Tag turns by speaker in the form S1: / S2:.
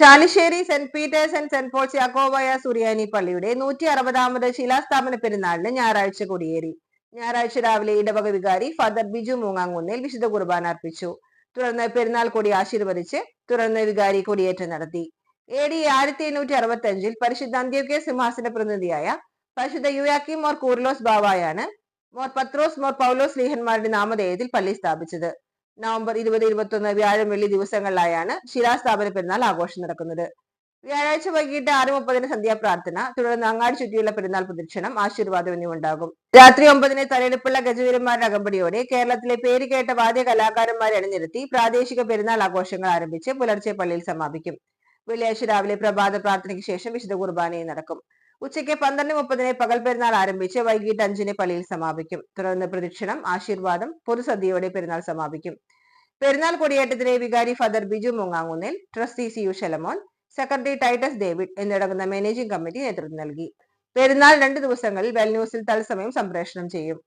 S1: Chalissery saint Peter's and saint Paul's Yakobaya സുറിയാനി പള്ളിയുടെ നൂറ്റി അറുപതാമത് ശിലാസ്ഥാപന പെരുന്നാളിന് ഞായറാഴ്ച കൊടിയേറി. ഞായറാഴ്ച രാവിലെ ഇടവക വികാരി ഫാദർ ബിജു മൂങ്ങാങ്കുന്നിൽ വിശുദ്ധ കുർബാന അർപ്പിച്ചു. തുടർന്ന് പെരുന്നാൾ കൊടി ആശീർവദിച്ച് തുടർന്ന് വികാരി കൊടിയേറ്റം നടത്തി. എ ഡി ആയിരത്തി എണ്ണൂറ്റി അറുപത്തി അഞ്ചിൽ പരിശുദ്ധ അന്ത്യോക്യ സിംഹാസന പ്രതിനിധിയായ പരിശുദ്ധ യുയാക്കി മോർ കൂർലോസ് ബാവായാണ് മോർ പത്രോസ് മോർ പൗലോസ് ലീഹന്മാരുടെ നാമധേയത്തിൽ പള്ളി സ്ഥാപിച്ചത്. നവംബർ ഇരുപത് ഇരുപത്തൊന്ന് വ്യാഴം വെള്ളി ദിവസങ്ങളിലായാണ് ശിലാസ്ഥാപന പെരുന്നാൾ ആഘോഷം നടക്കുന്നത്. വ്യാഴാഴ്ച വൈകിട്ട് ആറ് മുപ്പതിന് സന്ധ്യാപ്രാർത്ഥന തുടർന്ന് അങ്ങാടി ചുറ്റിയുള്ള പെരുന്നാൾ പ്രദക്ഷിണം ആശീർവാദം എന്നിവ ഉണ്ടാകും രാത്രി ഒമ്പതിന് തലയെടുപ്പുള്ള ഗജവീരന്മാരുടെ അകമ്പടിയോടെ കേരളത്തിലെ പേര് കേട്ട വാദ്യ കലാകാരന്മാരെ അണിനിരത്തി പ്രാദേശിക പെരുന്നാൾ ആഘോഷങ്ങൾ ആരംഭിച്ച് പുലർച്ചെ പള്ളിയിൽ സമാപിക്കും. വെള്ളിയാഴ്ച രാവിലെ പ്രഭാത പ്രാർത്ഥനയ്ക്ക് ശേഷം വിശുദ്ധ കുർബാനയും നടക്കും. ഉച്ചയ്ക്ക് പന്ത്രണ്ട് മുപ്പതിന് പകൽ പെരുന്നാൾ ആരംഭിച്ച് വൈകിട്ട് അഞ്ചിന് പള്ളിയിൽ സമാപിക്കും. തുടർന്ന് പ്രദക്ഷിണം ആശീർവാദം പൊതുസദ്യയോടെ പെരുന്നാൾ സമാപിക്കും. പെരുന്നാൾ കൊടിയേറ്റത്തിന് വികാരി father Biju മുങ്ങാങ്ങുന്നിൽ trustee C U Shalamon secretary Titus David എന്നിടങ്ങുന്ന managing committee നേതൃത്വം നൽകി. പെരുന്നാൾ രണ്ട് ദിവസങ്ങളിൽ വെൽന്യൂസിൽ തത്സമയം സംപ്രേഷണം ചെയ്യും.